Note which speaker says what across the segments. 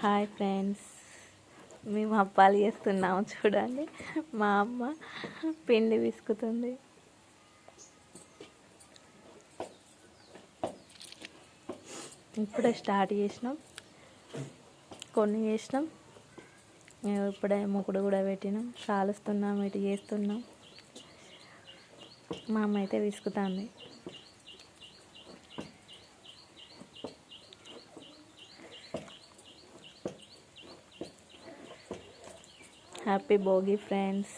Speaker 1: Hi friends. మేము అప్పాలు చేస్తున్నాము చూడండి. మా అమ్మ పిండి విసుకుతుంది. ఇప్పుడే స్టార్ట్ చేసినాం. కొన్ని చేసినాం. మేము ఇప్పుడే ముక్కుడు కూడా పెట్టినాం. కాలుస్తున్నాం ఇటు చేస్తున్నాం. మా అమ్మ అయితే విసుకుతుంది. Happy Bhogi friends.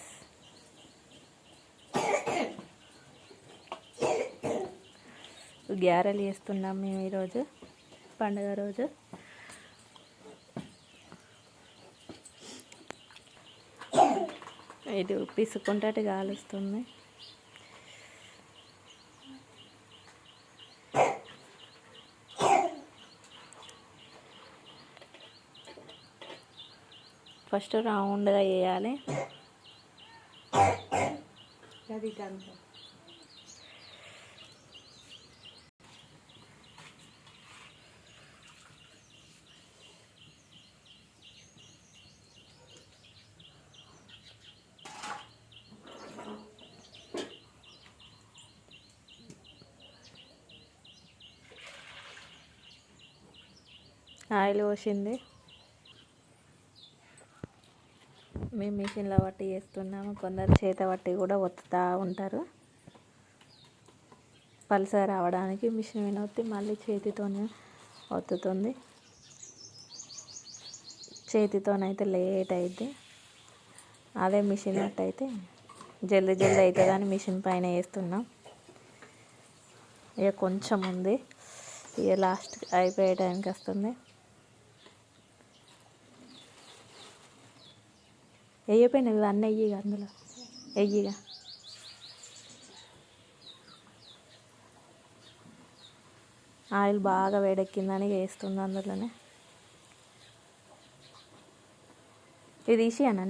Speaker 1: గ్యారెలు చేస్తున్నాం మేము ఈరోజు పండుగ రోజు. ఇది పిసుకుంటే కాలుస్తుంది ఫస్ట్ రౌండ్గా వేయాలి ఆయిల్ పోసింది. మేము మిషన్లో పట్టి చేస్తున్నాము కొందరు చేత పట్టి కూడా ఒత్తుతూ ఉంటారు. పలస రావడానికి మిషన్ వినొత్తి మళ్ళీ చేతితోనే ఒత్తుతుంది. చేతితోనైతే లేట్ అయితే అదే మిషన్ అయితే జల్దీ జల్దీ అవుతుందని మిషన్ పైన వేస్తున్నాం. ఇక కొంచెం ఉంది. ఇక లాస్ట్ అయిపోయే టైంకి వస్తుంది. వేయకపోయినా ఇవి అన్నీ వెయ్యిగా అందులో. వెయ్యిగా. ఆయిల్ బాగా వేడెక్కిందని వేస్తుంది అందులోనే. ఇది తీసి అన్న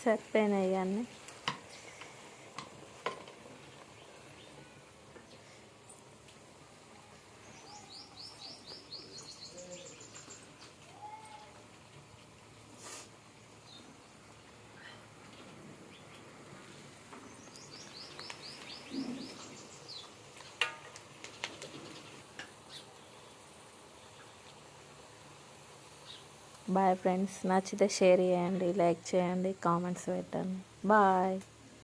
Speaker 1: నేను ఆనే సరిపోయినాయి అన్నీ బాయ్ ఫ్రెండ్స్ నచ్చితే షేర్ చేయండి లైక్ చేయండి కామెంట్స్ పెట్టండి. బాయ్